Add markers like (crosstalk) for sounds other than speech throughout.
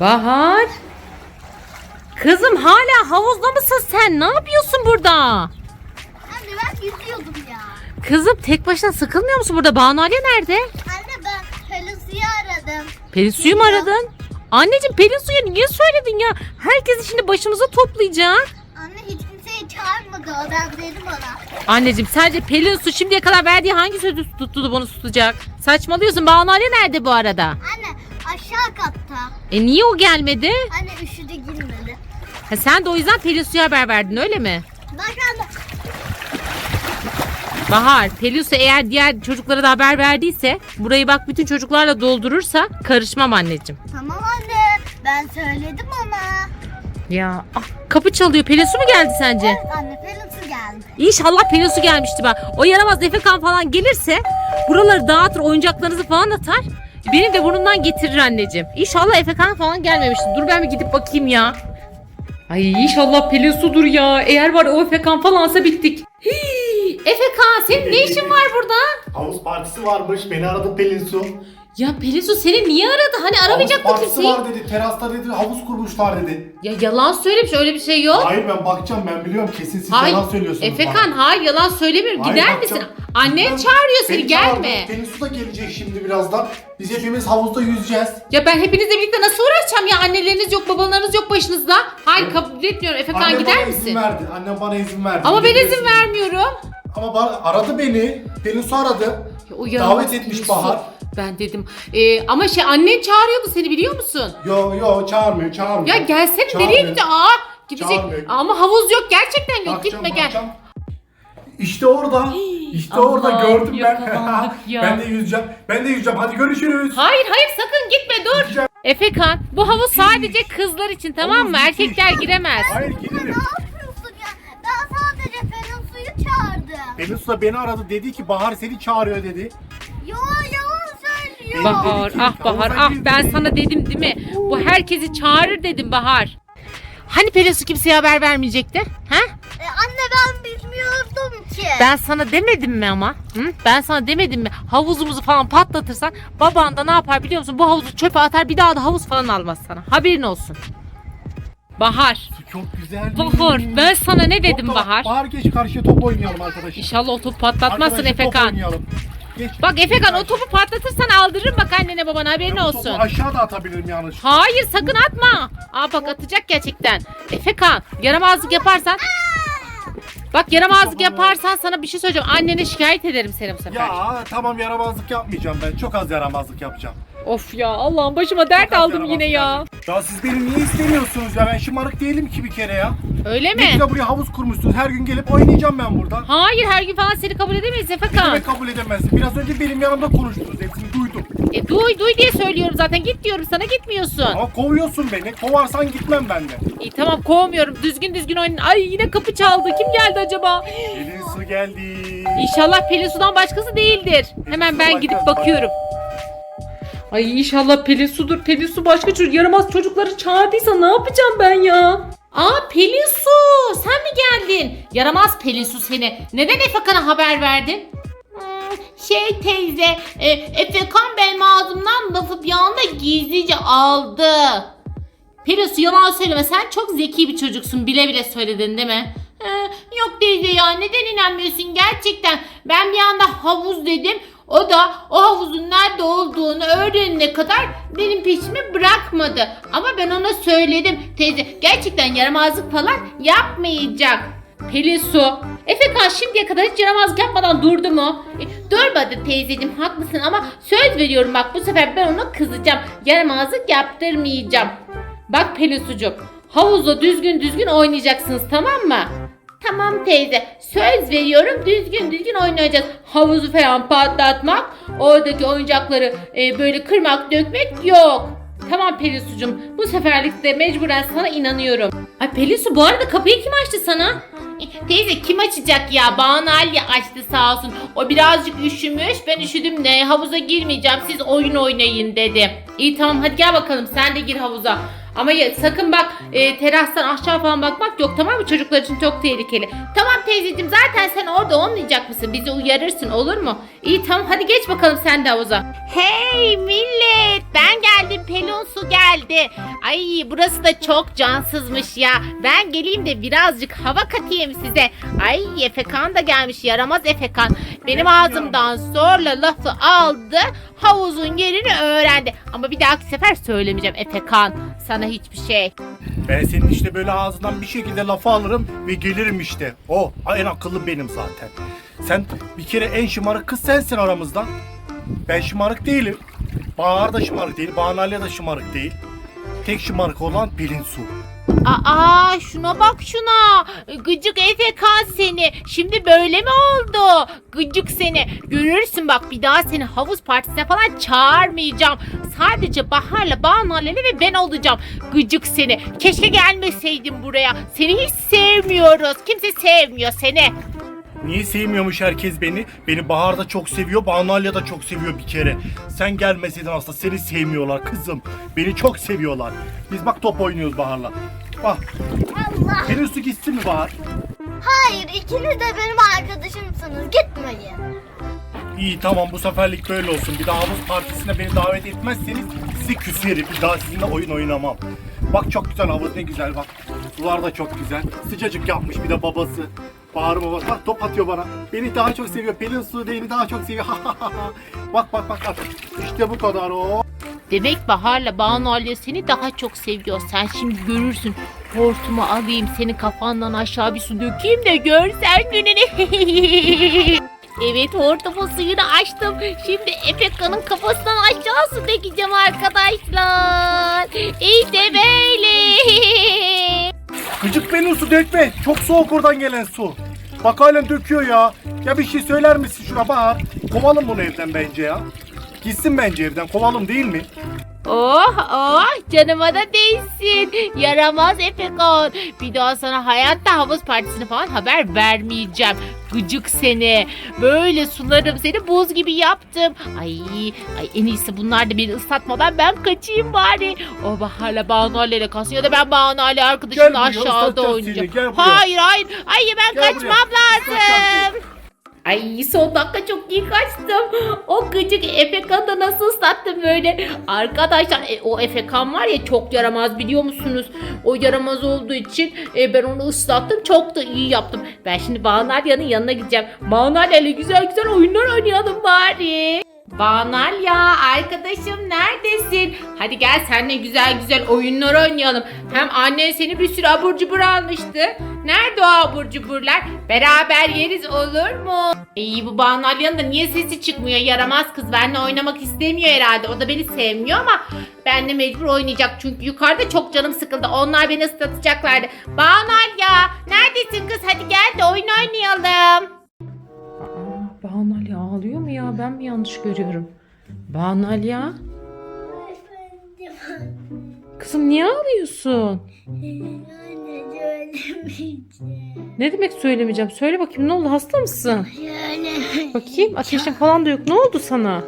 Bahar. Kızım hala havuzda mısın sen? Ne yapıyorsun burada? Anne ben yüzüyordum ya. Kızım tek başına sıkılmıyor musun burada? Banu Ali nerede? Anne ben Pelusi'yi aradım. Pelin suyu mu aradın? Anneciğim Pelin suyu niye söyledin ya? Herkesi şimdi başımıza toplayacak. Anne hiç kimseyi çağırmadı o ben dedim ona. Anneciğim sadece Pelin su şimdiye kadar verdiği hangi sözü tuttu da bunu tutacak? Saçmalıyorsun. Banu Ali nerede bu arada? Anne aşağı katta. E niye o gelmedi? Anne üşüdü girmedi. Ha, sen de o yüzden Pelin suya haber verdin öyle mi? Bak anne. Bahar, Pelusu eğer diğer çocuklara da haber verdiyse burayı bak bütün çocuklarla doldurursa karışmam anneciğim. Tamam anne ben söyledim ona. Ya ah, kapı çalıyor. Pelusu mu geldi sence? Evet anne Pelusi geldi. İnşallah Pelusu gelmişti bak. O yaramaz Efekan falan gelirse buraları dağıtır, oyuncaklarınızı falan atar. Benim de burnumdan getirir anneciğim. İnşallah Efekan falan gelmemiştir. Dur ben bir gidip bakayım ya. Ay inşallah Pelusu'dur ya. Eğer var o Efekan falansa bittik. Hii, Efekan senin ne işin var burada? Havuz partisi varmış. Beni aradı Pelin Su. Ya Pelinsu seni niye aradı? Hani Havuz aramayacaktı partisi kimseyi. var dedi. Terasta dedi havuz kurmuşlar dedi. Ya yalan söylemiş öyle bir şey yok. Hayır ben bakacağım ben biliyorum kesin siz Hayır. yalan söylüyorsunuz Efekan hayır yalan söylemiyorum. Hayır, Gider bakacağım. misin? Annen Ben- çağırıyor seni Beni gelme. çağırdı. Su da gelecek şimdi birazdan. Biz hepimiz havuzda yüzeceğiz. Ya ben hepinizle birlikte nasıl uğraşacağım ya? Anneleriniz yok, babalarınız yok başınızda. Hayır Evet. kabul etmiyorum. Efekan gider bana misin? izin verdi. Annem bana izin verdi. Ama ben izin vermiyorum. Ama bana, aradı beni. Pelin Su aradı. Ya o Davet etmiş Yusuf. Bahar. Ben dedim. Ee, ama şey annen çağırıyordu seni biliyor musun? Yo yo çağırmıyor çağırmıyor. Ya gelsene nereye Çağırmıyor. gideceksin? Aa gidecek. Çağırmıyor. Ama havuz yok gerçekten yok. Bakacağım, Gitme gel. bakacağım. İşte orada. İşte Allah'ım, orada gördüm ben. yakalandık (laughs) ya. ben de yüzeceğim. Ben de yüzeceğim. Hadi görüşürüz. Hayır hayır sakın gitme dur. Gideceğim. Efekan bu havuz sadece kızlar için tamam mı? Havuz Erkekler müthiş. giremez. Hayır giderim. Ne yapıyorsun ya? Ben sadece Pelusi'yi çağırdım. Pelin Su da beni aradı. Dedi ki Bahar seni çağırıyor dedi. Yo. Bak- Bahar ah Bahar ah ben sana dedim değil mi? Bu herkesi çağırır dedim Bahar. Hani Pelinsu kimseye haber vermeyecekti? Ha? E, anne ben bilmiyordum ki. Ben sana demedim mi ama? Hı? Ben sana demedim mi? Havuzumuzu falan patlatırsan baban da ne yapar biliyor musun? Bu havuzu çöpe atar bir daha da havuz falan almaz sana. Haberin olsun. Bahar. Çok güzel. Bahar ben sana ne dedim Bahar? Bahar geç karşıya top oynayalım arkadaşlar. İnşallah o topu patlatmazsın Arkadaşlar, top Efekan. oynayalım. Geç. Bak Efekan o topu patlatırsan aldırırım bak annene babana haberin Ben bu topu olsun. aşağı da atabilirim yanlış. Hayır sakın atma. Aa bak atacak gerçekten. Efekan yaramazlık yaparsan. Bak yaramazlık yaparsan sana bir şey söyleyeceğim. Annene şikayet ederim seni bu sefer. Ya tamam yaramazlık yapmayacağım ben. Çok az yaramazlık yapacağım. Of ya Allah'ım başıma dert Çok aldım yine ya. Ya siz beni niye istemiyorsunuz ya? Ben şımarık değilim ki bir kere ya. Öyle mi? güzel buraya havuz kurmuşsunuz. Her gün gelip oynayacağım ben burada. Hayır her gün falan seni kabul edemeyiz Ne demek kabul edemezsin? Biraz önce benim yanımda konuştunuz. Hepsini duydum. E, duy duy diye söylüyorum zaten git diyorum sana gitmiyorsun. Ama kovuyorsun beni. Kovarsan gitmem ben de. İyi tamam kovmuyorum düzgün düzgün oynayın. Ay yine kapı çaldı kim geldi acaba? Pelin su geldi. İnşallah Pelin Su'dan başkası değildir. Hemen ben gidip bakıyorum. Ay inşallah Pelin Su'dur. Pelin Su başka çocuk yaramaz çocukları çağırdıysa ne yapacağım ben ya? Aa Pelin Su sen mi geldin? Yaramaz Pelin Su seni. Neden Efekan'a haber verdin? Şey teyze, e, Efekan benim ağzımdan lafı bir anda gizlice aldı. Pelin Su yalan söyleme sen çok zeki bir çocuksun bile bile söyledin değil mi? Ee, yok teyze ya neden inanmıyorsun gerçekten ben bir anda havuz dedim o da o havuzun nerede olduğunu öğrenene kadar benim peşimi bırakmadı. Ama ben ona söyledim. Teyze gerçekten yaramazlık falan yapmayacak. Pelin Su Efekan şimdiye kadar hiç yaramazlık yapmadan durdu mu? E, durmadı teyzeciğim haklısın ama söz veriyorum bak bu sefer ben ona kızacağım. Yaramazlık yaptırmayacağım. Bak Pelinsucuk havuzda düzgün düzgün oynayacaksınız tamam mı? Tamam teyze söz veriyorum düzgün düzgün oynayacağız. Havuzu falan patlatmak, oradaki oyuncakları e, böyle kırmak dökmek yok. Tamam Pelinsu'cum bu seferlik de mecburen sana inanıyorum. Ay Pelinsu bu arada kapıyı kim açtı sana? Teyze kim açacak ya? Banu Ali açtı sağ olsun. O birazcık üşümüş. Ben üşüdüm de havuza girmeyeceğim. Siz oyun oynayın dedi. İyi tamam hadi gel bakalım sen de gir havuza. Ama ya, sakın bak e, terastan aşağı falan bakmak yok tamam mı? Çocuklar için çok tehlikeli. Tamam teyzeciğim zaten sen orada olmayacak mısın? Bizi uyarırsın olur mu? İyi tamam hadi geç bakalım sen de havuza. Hey millet ben geldim Pelin su geldi. Ay burası da çok cansızmış ya. Ben geleyim de birazcık hava katayım size. Ay Efekan da gelmiş yaramaz Efekan. Benim ağzımdan zorla lafı aldı. Havuzun yerini öğrendi. Ama bir dahaki sefer söylemeyeceğim Efekan. Sana hiçbir şey. Ben senin işte böyle ağzından bir şekilde lafı alırım ve gelirim işte. O en akıllı benim zaten. Sen bir kere en şımarık kız sensin aramızdan. Ben şımarık değilim. Bahar da şımarık değil, Banalya da şımarık değil. Tek şımarık olan Pelin Su. Aa şuna bak şuna. Gıcık Efekan seni. Şimdi böyle mi oldu? Gıcık seni. Görürsün bak bir daha seni havuz partisine falan çağırmayacağım. Sadece Bahar'la Banu Aleli ve ben olacağım. Gıcık seni. Keşke gelmeseydin buraya. Seni hiç sevmiyoruz. Kimse sevmiyor seni. Niye sevmiyormuş herkes beni? Beni Bahar da çok seviyor, Banalya da çok seviyor bir kere. Sen gelmeseydin aslında seni sevmiyorlar kızım. Beni çok seviyorlar. Biz bak top oynuyoruz Bahar'la. Bak, Allah. Pelin Su gitsin mi Bahar? Hayır ikiniz de benim arkadaşımsınız. Gitmeyin. İyi tamam bu seferlik böyle olsun. Bir daha havuz partisine beni davet etmezseniz sizi küserim. Bir daha sizinle oyun oynamam. Bak çok güzel havuz ne güzel bak. Sular da çok güzel. Sıcacık yapmış bir de babası. Bahar babası bak top atıyor bana. Beni daha çok seviyor. Pelin Su beni daha çok seviyor. (laughs) bak bak bak bak. İşte bu kadar o. Demek Bahar'la Banu Alya seni daha çok seviyor. Sen şimdi görürsün. Hortumu alayım senin kafandan aşağı bir su dökeyim de görsen gününü. (laughs) evet hortumun suyunu açtım. Şimdi Efeka'nın kafasından aşağı su dökeceğim arkadaşlar. İşte böyle. (laughs) Gıcık Pelin Su dökme. Çok soğuk oradan gelen su. Bak halen döküyor ya. Ya bir şey söyler misin şuna Bahar? Kovalım bunu evden bence ya. Gitsin bence evden. Kovalım değil mi? Oh oh canıma da değsin. Yaramaz Efekan. Bir daha sana hayatta havuz partisini falan haber vermeyeceğim. Gıcık seni. Böyle sularım seni buz gibi yaptım. Ay, ay en iyisi bunlar da beni ıslatmadan ben kaçayım bari. O Bahar'la Banu kalsın ya da ben Banu Ali arkadaşımla aşağıda oynayacağım. Hayır hayır. Ay ben Gel kaçmam buraya, lazım. Ay son dakika çok iyi kaçtım. O gıcık Efekan'ı da nasıl ıslattım böyle. Arkadaşlar e, o Efekan var ya çok yaramaz biliyor musunuz? O yaramaz olduğu için e, ben onu ıslattım. Çok da iyi yaptım. Ben şimdi Banalya'nın yanına gideceğim. Banalya ile güzel güzel oyunlar oynayalım bari. Banalya arkadaşım neredesin? Hadi gel seninle güzel güzel oyunlar oynayalım. Hem annen seni bir sürü abur cubur almıştı. Nerede o abur cuburlar? Beraber yeriz olur mu? İyi bu Banalya'nın da niye sesi çıkmıyor? Yaramaz kız benimle oynamak istemiyor herhalde. O da beni sevmiyor ama benimle mecbur oynayacak. Çünkü yukarıda çok canım sıkıldı. Onlar beni ıslatacaklardı. Banalya neredesin kız? Hadi gel de oyun oynayalım. Aa, Banalya ağlıyor mu ya? Ben mi yanlış görüyorum? Banalya? Kızım niye ağlıyorsun? (laughs) Söylemeyeceğim. Ne demek söylemeyeceğim? Söyle bakayım ne oldu? Hasta mısın? Söylemeyeceğim. Bakayım ateşin falan da yok. Ne oldu sana?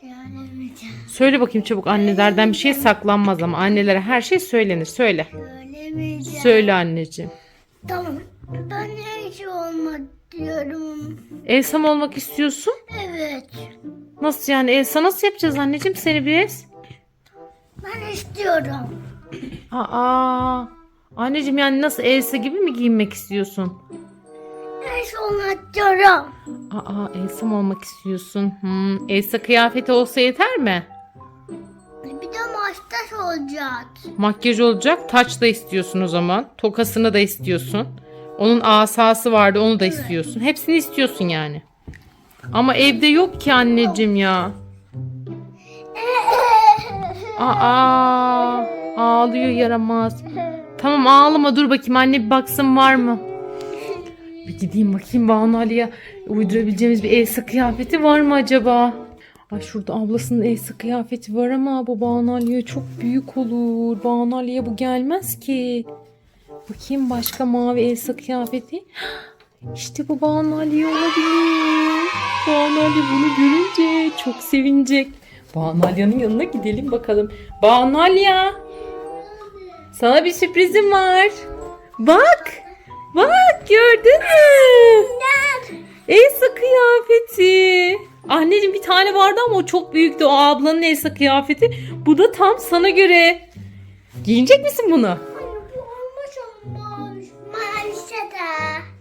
Söylemeyeceğim. Söyle bakayım çabuk. Annelerden bir şey saklanmaz ama annelere her şey söylenir. Söyle. Söylemeyeceğim. Söyle anneciğim. Tamam. Ben hiç olmak diyorum. Elsa mı olmak istiyorsun? Evet. Nasıl yani? Elsa nasıl yapacağız anneciğim seni biz? Ben istiyorum. Aa. Anneciğim yani nasıl Elsa gibi mi giyinmek istiyorsun? Hiç olmak diyorum. Aa Elsa mı olmak istiyorsun? Hmm, Elsa kıyafeti olsa yeter mi? Bir de maçtaş olacak. Makyaj olacak. Taç da istiyorsun o zaman. Tokasını da istiyorsun. Onun asası vardı onu da istiyorsun. Hepsini istiyorsun yani. Ama evde yok ki anneciğim ya. (laughs) Aa, ağlıyor yaramaz. Tamam ağlama dur bakayım anne bir baksın var mı? Bir gideyim bakayım Banu Ali'ye uydurabileceğimiz bir Elsa kıyafeti var mı acaba? Ay şurada ablasının Elsa kıyafeti var ama bu Banu Ali'ye çok büyük olur. Banu Ali'ye bu gelmez ki. Bakayım başka mavi Elsa kıyafeti. İşte bu Banu Ali olabilir. Banu Ali bunu görünce çok sevinecek. Banu Alya'nın yanına gidelim bakalım. Banu Alya. Sana bir sürprizim var. Bak. Bak gördün mü? Elsa kıyafeti. Anneciğim bir tane vardı ama o çok büyüktü. O ablanın Elsa kıyafeti. Bu da tam sana göre. Giyinecek misin bunu?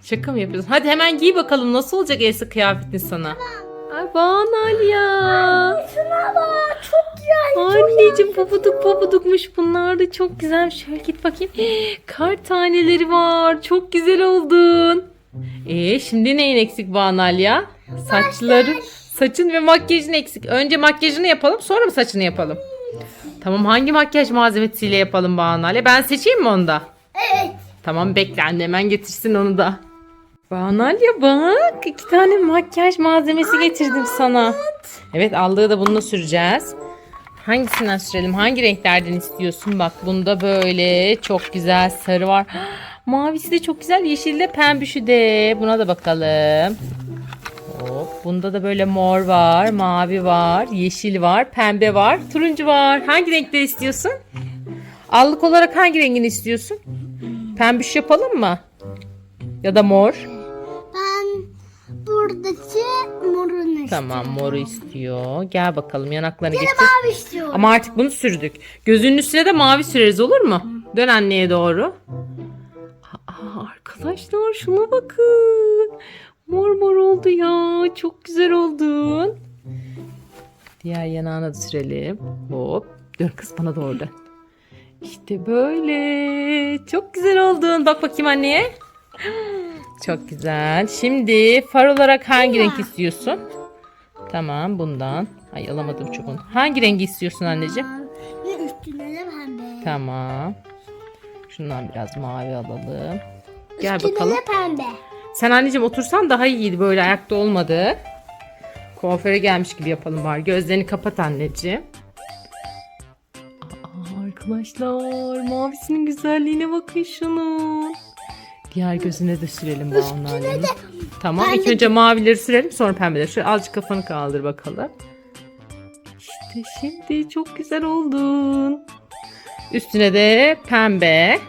Şaka mı yapıyorsun? Hadi hemen giy bakalım nasıl olacak Elsa kıyafetin sana. Ay Banu ya. Şuna bak. Anneciğim pabuduk pabudukmuş bunlar da çok güzel. Şöyle git bakayım. (gasps) Kar taneleri var. Çok güzel oldun. Ee şimdi neyin eksik Banu ya? Saçları, saçın ve makyajın eksik. Önce makyajını yapalım sonra mı saçını yapalım? Tamam hangi makyaj malzemesiyle yapalım Banu Ali? Ben seçeyim mi onu da? Evet. Tamam bekle anne hemen getirsin onu da. Banalya bak iki tane makyaj malzemesi getirdim sana. Evet aldığı da bununla süreceğiz. Hangisinden sürelim? Hangi renklerden istiyorsun? Bak bunda böyle çok güzel sarı var. (gasps) Mavisi de çok güzel. Yeşil de pembüşü de. Buna da bakalım. Hop, bunda da böyle mor var, mavi var, yeşil var, pembe var, turuncu var. Hangi renkleri istiyorsun? Allık olarak hangi rengini istiyorsun? Pembüş yapalım mı? Ya da mor. Buradaki morunu istiyorum. Tamam moru istiyor. Gel bakalım yanaklarını de getir. mavi istiyorum. Ama artık bunu sürdük. Gözünün üstüne de mavi süreriz olur mu? Dön anneye doğru. Aa, arkadaşlar şuna bakın. Mor mor oldu ya. Çok güzel oldun. Diğer yanağına da sürelim. Hop. Dön kız bana doğru dön. İşte böyle. Çok güzel oldun. Bak bakayım anneye. Çok güzel. Şimdi far olarak hangi renk istiyorsun? Tamam bundan. Ay alamadım çubuğunu. Hangi rengi istiyorsun anneciğim? Ve üstüne de pembe. Tamam. Şundan biraz mavi alalım. Gel Üstüne bakalım. de pembe. Sen anneciğim otursan daha iyiydi böyle ayakta olmadı. Kuaföre gelmiş gibi yapalım var. Gözlerini kapat anneciğim. Aa, arkadaşlar mavisinin güzelliğine bakın şunun. Diğer gözüne de sürelim Banu. Tamam ilk önce mavileri sürelim sonra pembeleri. Şöyle azıcık kafanı kaldır bakalım. İşte şimdi çok güzel oldun. Üstüne de pembe.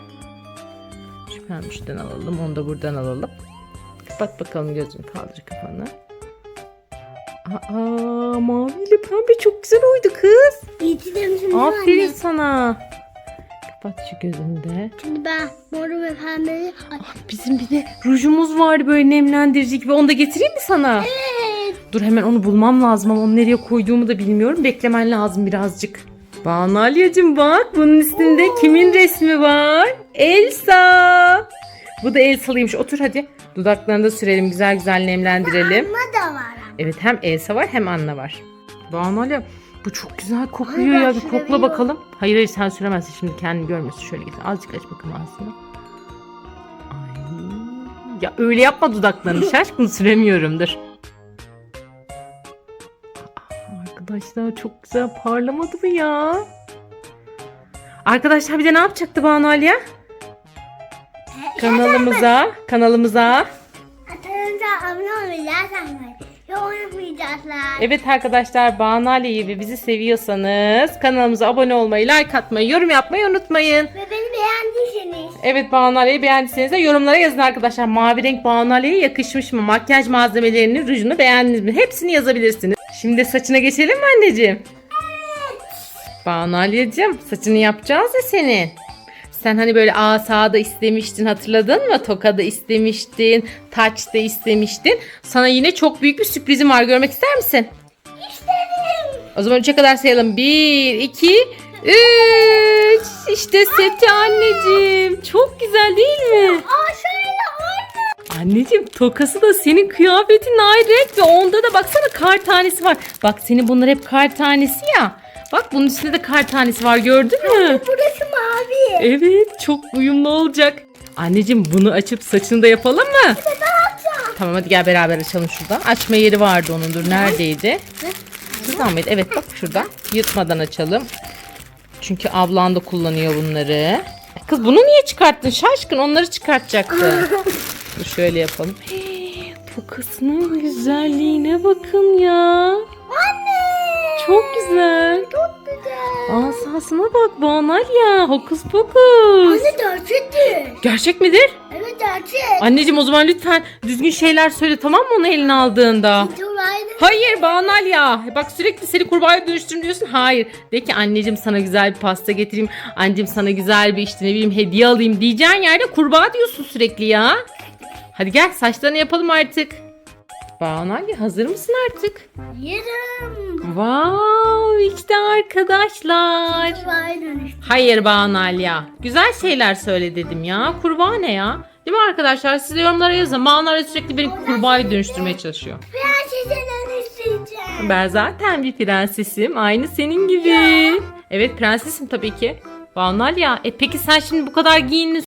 Şu pembişten alalım. Onu da buradan alalım. Kapat bakalım gözünü kaldır kafanı. Aa maviyle pembe çok güzel oydu kız. Aferin sana. Kapat şu gözünü de. Şimdi ben moru ve pembeyi... Ay, Bizim bir de rujumuz vardı böyle nemlendirici gibi. Onu da getireyim mi sana? Evet. Dur hemen onu bulmam lazım ama onu nereye koyduğumu da bilmiyorum. Beklemen lazım birazcık. Banu bak bunun üstünde kimin resmi var? Elsa. Bu da Elsa'lıymış. Otur hadi. Dudaklarını da sürelim güzel güzel nemlendirelim. Anna da var. Evet hem Elsa var hem Anna var. Banu bu çok güzel kokuyor Ay, ya. Bir kokla bakalım. Hayır hayır sen süremezsin şimdi kendini görmüyorsun. Şöyle git azıcık aç bakalım ağzını. Ay. Ya öyle yapma dudaklarını (laughs) şaş bunu süremiyorum dur. Arkadaşlar çok güzel parlamadı mı ya? Arkadaşlar bir de ne yapacaktı Banu Alya? Kanalımıza, kanalımıza Kanalımıza abone olmayacaklar. Yorum yapmayacaklar. Evet arkadaşlar Banu Ali'yi ve bizi seviyorsanız kanalımıza abone olmayı, like atmayı, yorum yapmayı unutmayın. Ve beni beğendiyseniz. Evet Banu Ali'yi beğendiyseniz de yorumlara yazın arkadaşlar. Mavi renk Banu Ali'ye yakışmış mı? Makyaj malzemelerini, rujunu beğendiniz mi? Hepsini yazabilirsiniz. Şimdi saçına geçelim mi anneciğim? Banu Ali'cim saçını yapacağız ya senin. Sen hani böyle asa da istemiştin hatırladın mı? Toka da istemiştin, taç da istemiştin. Sana yine çok büyük bir sürprizim var. Görmek ister misin? İsterim. O zaman 3'e kadar sayalım. 1, 2, 3. İşte seti anneciğim. Çok güzel değil mi? Şöyle aynı. Anneciğim tokası da senin kıyafetin aynı renk ve onda da baksana kar tanesi var. Bak senin bunlar hep kar tanesi ya. Bak bunun üstünde de kar tanesi var gördün mü? Burası mavi. Evet çok uyumlu olacak. Anneciğim bunu açıp saçını da yapalım mı? Tamam hadi gel beraber açalım şuradan. Açma yeri vardı onun dur neredeydi? Şuradan mıydı? Evet bak şuradan. Yırtmadan açalım. Çünkü ablan da kullanıyor bunları. Kız bunu niye çıkarttın şaşkın onları çıkartacaktın. (laughs) Dur şöyle yapalım. (gasps) Bu kısmın güzelliğine bakın ya. Çok güzel. Çok güzel. Asasına bak Banal ya. Hokus pokus. Anne gerçektir. Gerçek midir? Evet gerçek. Anneciğim o zaman lütfen düzgün şeyler söyle tamam mı onu eline aldığında? Hayır Banal ya. Bak sürekli seni kurbağaya dönüştürüm diyorsun. Hayır. De ki anneciğim sana güzel bir pasta getireyim. Anneciğim sana güzel bir işte ne bileyim hediye alayım diyeceğin yerde kurbağa diyorsun sürekli ya. Hadi gel saçlarını yapalım artık. Banal ya hazır mısın artık? Yerim. Wow işte arkadaşlar. Hayır Banal ya. Güzel şeyler söyle dedim ya. Kurbağa ne ya? Değil mi arkadaşlar? Siz de yorumlara yazın. Banal sürekli beni kurbağaya dönüştürmeye çalışıyor. Prensese dönüştüreceğim. Ben zaten bir prensesim. Aynı senin gibi. Evet prensesim tabii ki. Banal ya. E peki sen şimdi bu kadar giyindin